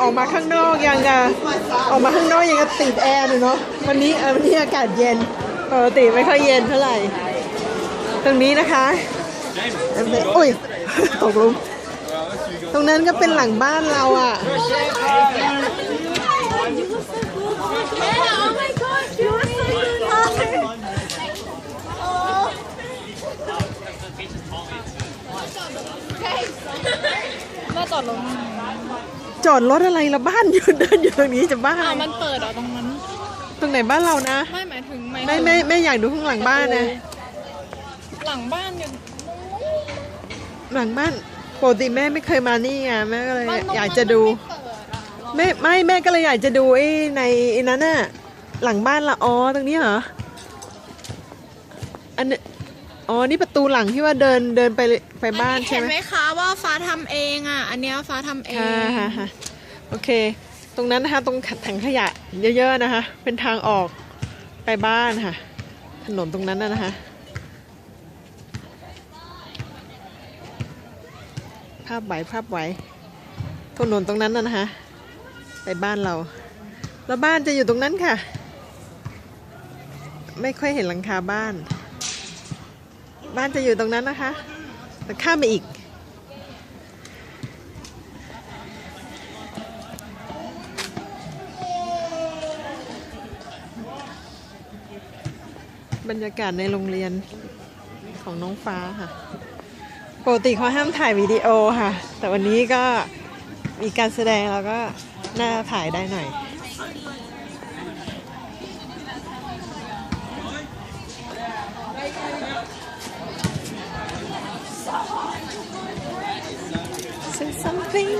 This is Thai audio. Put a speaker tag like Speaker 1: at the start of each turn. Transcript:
Speaker 1: ออกมาข้างนอกยังอะออกมาข้างนอกยังจะติดแอร์เลยเนาะวันนี้เออวันนี้อากาศเย็นปกติไม่ค่อยเย็นเท่าไหร่ ตรงนี้นะคะอุ้ยตกลุมตรงนั้นก็เป็นหลังบ้านเราอะ
Speaker 2: Yeah, oh my gosh, you are so good. Oh. มาจอดรถ
Speaker 1: จอดรถอะไรละบ้านอยู่เดินอยู่ตรงนี้จะบ้า
Speaker 2: อ่ามันเปิดเหรอตรงนั้น
Speaker 1: ตรงไหนบ้านเรานะ
Speaker 2: ไม่หมายถึงหมาย
Speaker 1: ไม่
Speaker 2: ถึง
Speaker 1: ไม่ไม่อยากดูข้างหลังบ้านนะ
Speaker 2: หลังบ้านอยู่
Speaker 1: หลังบ้านปกติแม่ไม่เคยมานี่ไงแม่ก็เลย
Speaker 2: บ้นตรง
Speaker 1: อยากจะดู
Speaker 2: ไม่เปิดอะ
Speaker 1: แม่ไม่แม่ก็เลยอยากจะดูไอ้ในไอ้นั้นน่ะหลังบ้านละอ๋อตรงนี้เหรออันนี้ อ๋อ นี่ประตูหลังที่ว่าเดินเดินไปไปบ้านใช่
Speaker 2: เห็น
Speaker 1: ไหม
Speaker 2: ไหมคะว่าฟ้าทำเองอะ อันเนี้ยฟ้าทำเอง
Speaker 1: ค่ะค่ะค่ะโอเค ตรงนั้นนะคะ ตรงถังขยะเยอะๆนะคะ เป็นทางออกไปบ้านค่ะ ถนนตรงนั้นน่ะนะคะ ภาพไหวภาพไหวถนนตรงนั้นน่ะนะคะ ไปบ้านเรา แล้วบ้านจะอยู่ตรงนั้นค่ะ ไม่ค่อยเห็นหลังคาบ้าน บ้านจะอยู่ตรงนั้นนะคะแต่ข้ามไปอีก บรรยากาศในโรงเรียนของน้องฟ้าค่ะ ปกติเขาห้ามถ่ายวิดีโอค่ะ แต่วันนี้ก็มีการแสดงเราก็น่าถ่ายได้หน่อย helping.